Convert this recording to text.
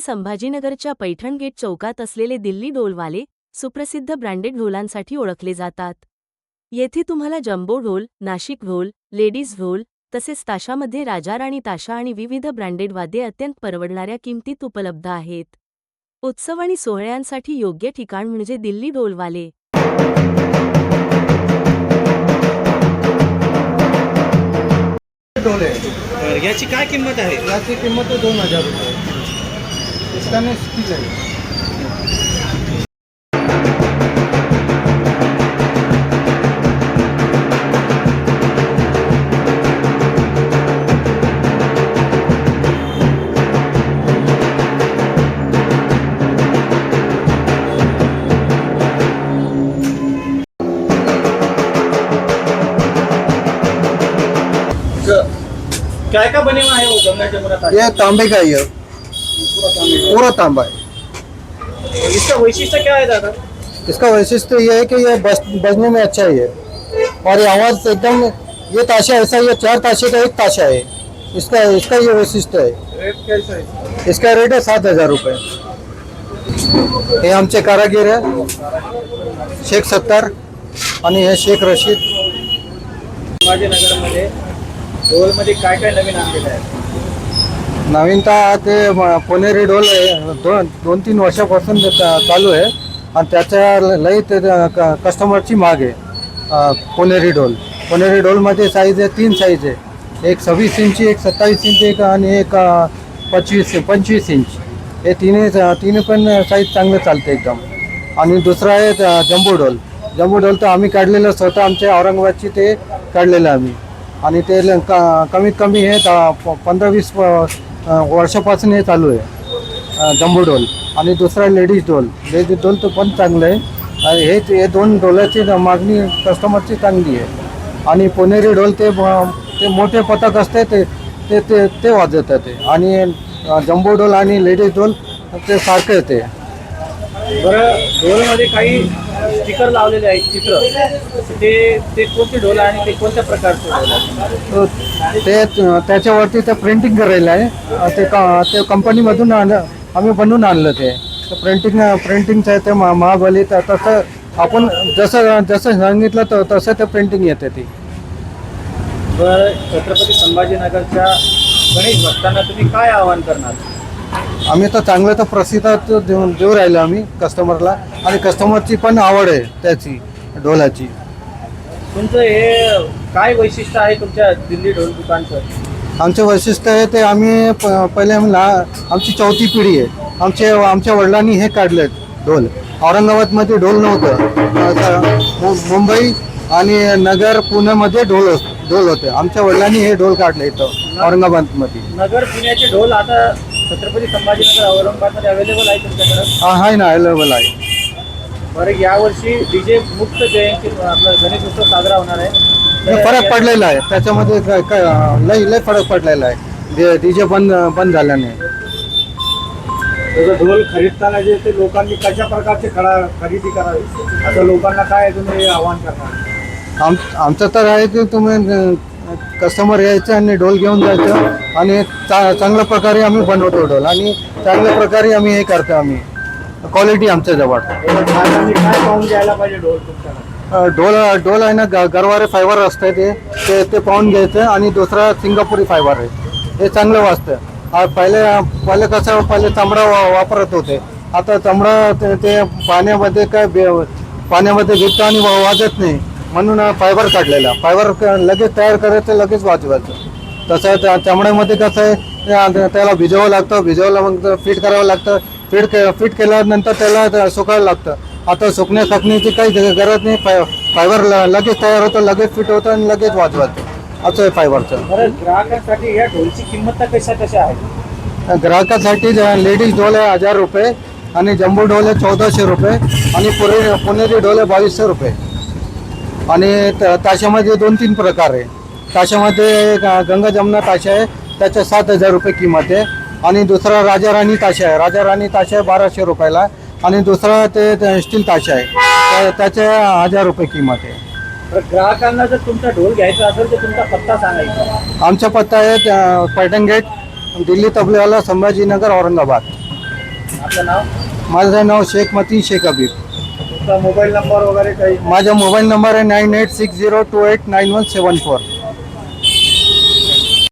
संभाजीनगरच्या Paithan gate चौकात असलेले दिल्ली ढोलवाले सुप्रसिद्ध ब्रँडेड ढोलांसाठी ओळखले जातात. येथे तुम्हाला जम्बो ढोल नाशिक ढोल लेडीज ढोल तसेच ताशामध्ये राजाराणी ताशा आणि विविध ब्रँडेड वाद्ये अत्यंत परवडणाऱ्या किमतीत उपलब्ध आहेत. उत्सव आणि सोहळ्यांसाठी योग्य ठिकाण म्हणजे दिल्ली ढोलवाले. ढोल आहे. तर याची काय किंमत आहे? याची किंमत दोन हजार रुपये. स्टील आहे काय काय बने हुआ है वो गंगा जमुना ताज? ये तांबे का ही है पूरा तांबा है। इसका वैशिष्ट्य क्या है दादा? इसका वैशिष्ट्य ये है कि ये बज, बजने में अच्छा ही है। और ये आवाज़ एकदम ये ताशा ऐसा ही है चार ताशे का एक ताशा है। इसका इसका ये वैशिष्ट्य है। रेट कैसा है? इसका रेट है सात हज़ार रुपये हे आमचे कारागीर आहे शेख सत्तार आणि हे शेख रशीद। संभाजीनगर मध्ये ढोल मध्ये काय काय नवीन आणलेलं आहे? नवीनता ते म- पुणेरी ढोल आहे. दोन दोन तीन वर्षापासून ते चा- चालू आहे. आणि त्याच्या लई ते क- कस्टमरची माग आहे. अ, पुणेरी ढोल पुणेरी ढोलमध्ये साईज आहे तीन साईज आहे. एक सव्वीस इंची एक सत्तावीस इंच एक आणि एक अ, पंचवीस पंचवीस इंच. हे तिन्ही तिन्ही पण साईज चांगलं चालते एकदम. आणि दुसरं आहे त- जम्बो ढोल जम्बो ढोल तर आम्ही काढलेलं स्वतः आमच्या औरंगाबादची ते काढलेलं आम्ही. आणि ते ल- क- कमीत कमी हे द- प- पंधरा वीस वर्षापासून हे चालू आहे. जम्बो ढोल आणि दुसरा लेडीज ढोल लेडीज ढोल तर पण चांगलं आहे. आणि हे हे दोन ढोलाची मागणी कस्टमरची चांगली आहे. आणि पुणेरी ढोल ते ते मोठे पथक असते ते ते ते ते वाजवतात ते. आणि जम्बो ढोल आणि लेडीज ढोल ते सारखं येते. बरं डोलमध्ये काही स्टिकर लावलेले आहेत चित्र. ते ते कोणते ढोल आहे आणि ते कोणत्या प्रकारचे ढोल आहे? ते त्याच्यावरती ते प्रिंटिंग करायला आहे. ते क- ते कंपनीमधून आणलं आम्ही बनवून आणलं ते. प्रिंटिंग प्रिंटिंगचं आहे ते महा- महाबली तर तसं आपण जसं जसं सांगितलं तर तसं ते प्रिंटिंग येते ती. बरं छत्रपती संभाजीनगरच्या गणेश भक्तांना तुम्ही काय आवाहन करणार? आम्ही तर चांगलं तर प्रसिद्ध देऊन देऊ राहिलो आम्ही कस्टमरला आणि कस्टमरची पण आवड आहे त्याची ढोलाची. तुमचं हे काय वैशिष्ट्य आहे तुमच्या दिल्ली ढोल दुकानचं? आमचं वैशिष्ट्य आहे ते आम्ही प पहिले आम्ही लहा आमची चौथी पिढी आहे. आमचे आमच्या वडिलांनी हे काढले ढोल. औरंगाबादमध्ये ढोल नव्हतं. आता मु- मुंबई आणि नगर पुण्यामध्ये ढोल होत- ढोल होते. आमच्या वडिलांनी हे ढोल काढले इथं औरंगाबादमध्ये. नगर पुण्याचे ढोल आता छत्रपती संभाजीनगर औरंगाबादमध्ये अवेलेबल आहे तुमच्याकडे? हा आहे ना अवेलेबल आहे. बरं यावर्षी डीजे मुक्त जयंती आपला गणेश उत्सव साजरा होणार आहे. फरक पडलेला आहे. त्याच्यामध्ये काय काय लय लय फरक पडलेला आहे. डीजे बंद बंद झाल्याने. त्याचं ढोल खरीदताना जे ते लोकांनी कशा प्रकारचे खरा खरेदी करावी? असं लोकांना काय तुम्ही आवाहन करणार? आम आमचं तर आहे की तुम्ही कस्टमर यायचं आणि ढोल घेऊन जायचं. आणि चा चांगल्या प्रकारे आम्ही बनवतो ढोल. आणि चांगल्या प्रकारे आम्ही हे करतो आम्ही. क्वालिटी आमच्या जवळ. पाहून ढोल ढोल आहे ना ग- गरवारे फायबर असतं ते. ते ते पाहून घ्यायचं. आणि दुसरा सिंगापुरी फायबर आहे. हे चांगलं वाजतं. पहिले पहिले कसं पहिले चामडा वा वापरत होते. आता चामडा ते- ते पाण्यामध्ये काय बे- पाण्यामध्ये घेतं आणि वा- वाजत नाही. म्हणून फायबर काढलेला. फायबर लगेच तयार करायचं लगेच वाजवायचं तसं त्या चामड्यामध्ये कसं आहे त्याला भिजवावं लागतं भिजवायला मग फिट करावं लागतं. फिट के फिट केल्यानंतर त्याला सुकायला लागतं. आता सुकण्या सुकण्याची काही गरज नाही. फाय फायबर लगेच तयार होतं लगेच फिट होतं आणि लगेच वाजवायचं असं आहे फायबरचं बरं ग्राहकांसाठी या ढोलची किंमत कशा कशा आहे? ग्राहकासाठी लेडीज ढोल आहे हजार रुपये आणि जम्बो ढोल आहे चौदाशे रुपये आणि पुणे पुणेरी ढोल आहे बावीसशे रुपये. आणि ताशामध्ये दोन तीन प्रकार आहे. ताशामध्ये गंगा जमुना ताशा आहे त्याच्या सात हजार रुपये किंमत आहे. आणि दुसरा राजा राणी ताशा आहे. राजा राणी ताशा आहे बाराशे रुपयाला. आणि दुसरा ते स्टील ताशा आहे. त्या- त्याच्या हजार रुपये किंमत आहे. ग्राहकांना जर तुमचा ढोल घ्यायचा असेल तर तुमचा पत्ता सांगायचा. आमचा पत्ता आहे पैठण गेट दिल्ली तबलेवाला संभाजीनगर औरंगाबाद. आपलं नाव? माझं नाव शेख मतीन शेख अबीब. तुमचा मोबाईल नंबर वगैरे काही? माझा मोबाईल नंबर आहे nine eight six zero two eight nine one seven four.